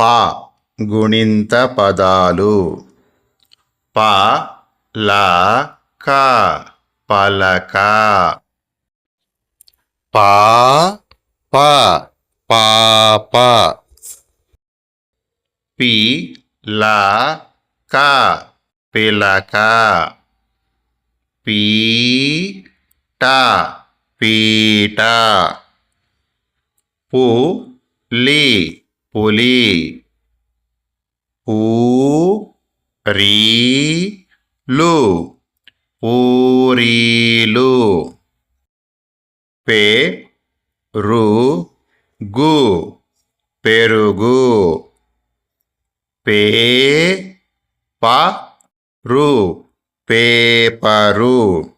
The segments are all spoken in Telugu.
ప గుణింత పదాలు. ప ల క పలక. పా ప పాప పి. ల క పిలక. పీట పీట. పు లీ. పులి. పూ పూరీలు పే రు గు. పెరుగు. పే ప రు. పేపరు.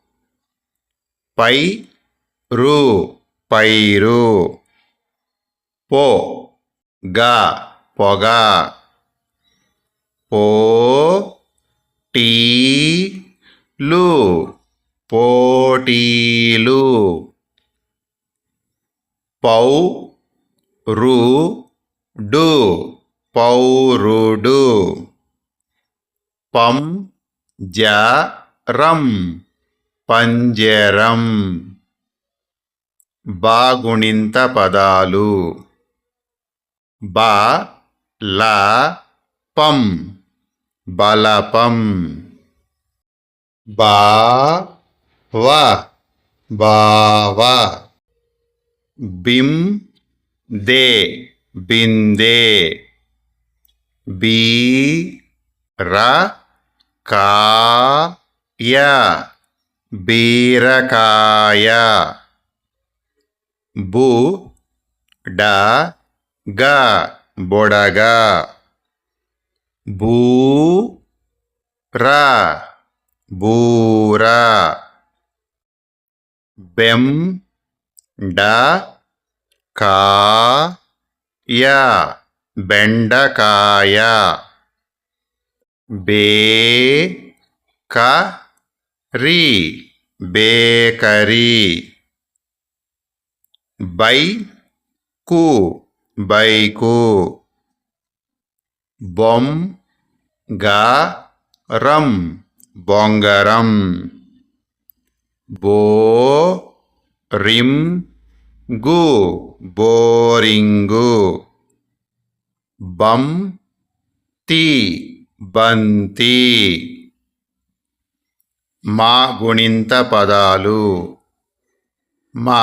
పై రు. పైరు. పో. గా పొగ పో టీ లు పోటీలు పౌ రు డు పౌరుడు పం జ రం పంజరం బాగుణింత పదాలు. బ ల పం. బలపం. బా వ. బావ బిం దే. బిందే బీ ర. కాయ బీరకాయ. బు డ. గ బొడగా. బూ ర బూర బెం డ కా య బెండకాయ. Bakery bakery. బై కు. బైకు బొం గా రం బొంగరం బో రిం గు బోరింగు బం తి బంతి. మా గుణింత పదాలు. మా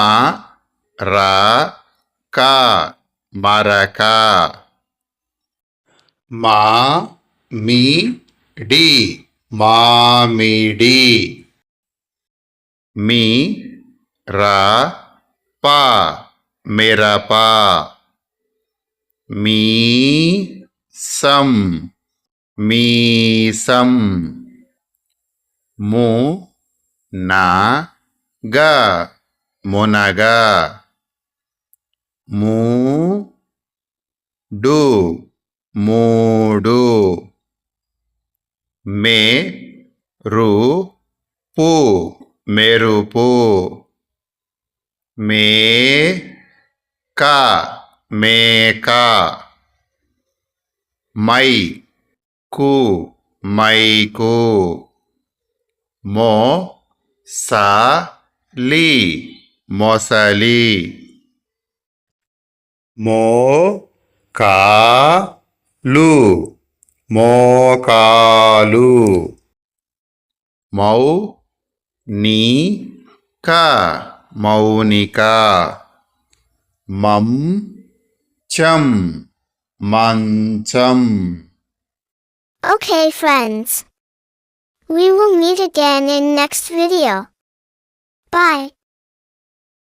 రా క. మరక. మా మీ డి మామిడి మీ రా ప మిరప. మీ సం మీసం ము నా గ మునగ. మూ డు మూడు. మే రు పు మెరుపు మే క మేక మై కు మైకు మో సా లి మొసలి మో కా లు మోకాలు మౌ నీ క మౌనిక మం చం మంచం Okay, friends. We will meet again in next video. Bye.